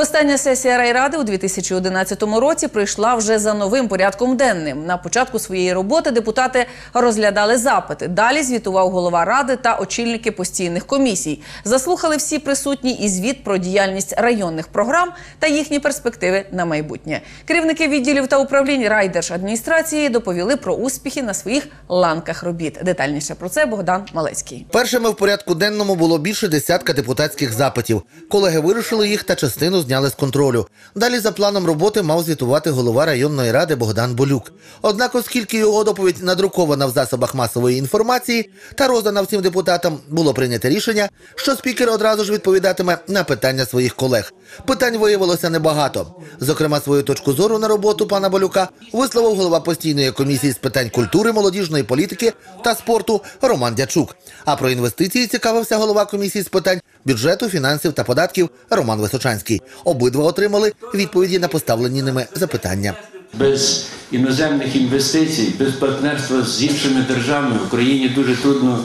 Остання сесія райради у 2011 році прийшла вже за новим порядком денним. На початку своєї роботи депутати розглядали запити. Далі звітував голова ради та очільники постійних комісій. Заслухали всі присутні і звіт про діяльність районних програм та їхні перспективи на майбутнє. Керівники відділів та управлінь райдержадміністрації доповіли про успіхи на своїх ланках робіт. Детальніше про це Богдан Малецький. Першими в порядку денному було більше десятка депутатських запитів. Колеги вирушили їх та частину зняли з контролю. Далі за планом роботи мав звітувати голова районної ради Богдан Болюк. Однак, оскільки його доповідь надрукована в засобах масової інформації та роздана всім депутатам, було прийнято рішення, що спікер одразу ж відповідатиме на питання своїх колег. Питань виявилося небагато. Зокрема, свою точку зору на роботу пана Болюка висловив голова постійної комісії з питань культури, молодіжної політики та спорту Роман Дячук. А про інвестиції цікавився голова комісії з питань бюджету, фінансів та податків Роман Височанський. Обидва отримали відповіді на поставлені ними запитання. Без іноземних інвестицій, без партнерства з іншими державами Україні дуже трудно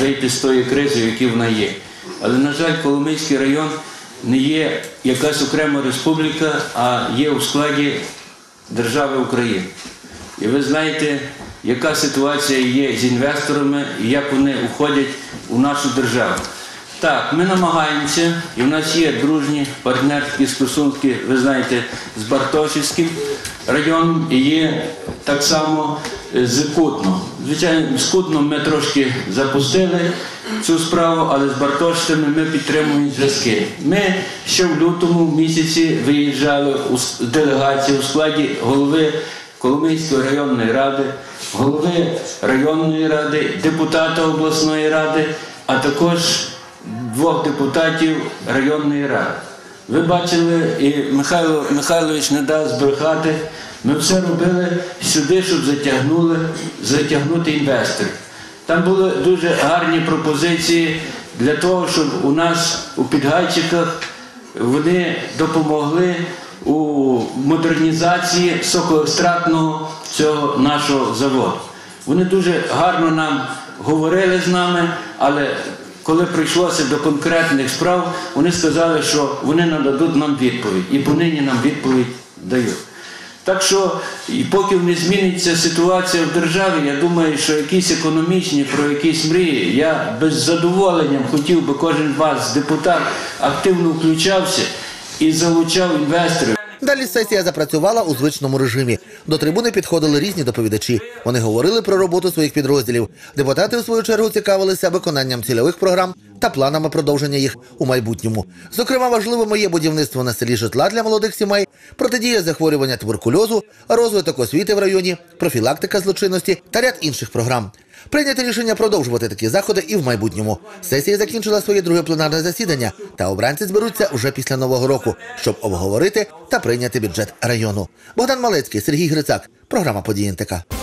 вийти з тої кризи, в вона є. Але, на жаль, Коломийський район не є якась окрема республіка, а є у складі держави України. І ви знаєте, яка ситуація є з інвесторами і як вони уходять у нашу державу. Так, ми намагаємося, і в нас є дружні партнерські стосунки, ви знаєте, з Бартошівським районом і є так само е, з Кутно. Звичайно, з Кутном ми трошки запустили цю справу, але з Бартошцями ми підтримуємо зв'язки. Ми ще в лютому місяці виїжджали у делегацію у складі голови Коломийської районної ради, голови районної ради, депутата обласної ради, а також двох депутатів районної ради. Ви бачили, і Михайло Михайлович не дасть збрехати. Ми все робили сюди, щоб затягнули, затягнути інвесторів. Там були дуже гарні пропозиції для того, щоб у нас у Підгайчиках вони допомогли у модернізації сокоекстратного цього нашого заводу. Вони дуже гарно нам говорили з нами, але коли прийшлося до конкретних справ, вони сказали, що вони нададуть нам відповідь. І понині нам відповідь дають. Так що, і поки не зміниться ситуація в державі, я думаю, що якісь економічні, про якісь мрії, я без задоволення хотів би кожен вас, депутат, активно включався і залучав інвесторів. Далі сесія запрацювала у звичному режимі. До трибуни підходили різні доповідачі. Вони говорили про роботу своїх підрозділів. Депутати, у свою чергу, цікавилися виконанням цільових програм та планами продовження їх у майбутньому. Зокрема, важливими є будівництво на селі житла для молодих сімей, протидія захворювання туберкульозу, розвиток освіти в районі, профілактика злочинності та ряд інших програм. Прийнято рішення продовжувати такі заходи і в майбутньому. Сесія закінчила своє друге пленарне засідання, та обранці зберуться уже після нового року, щоб обговорити та прийняти бюджет району. Богдан Малецький, Сергій Грицак. Програма «Події НТК».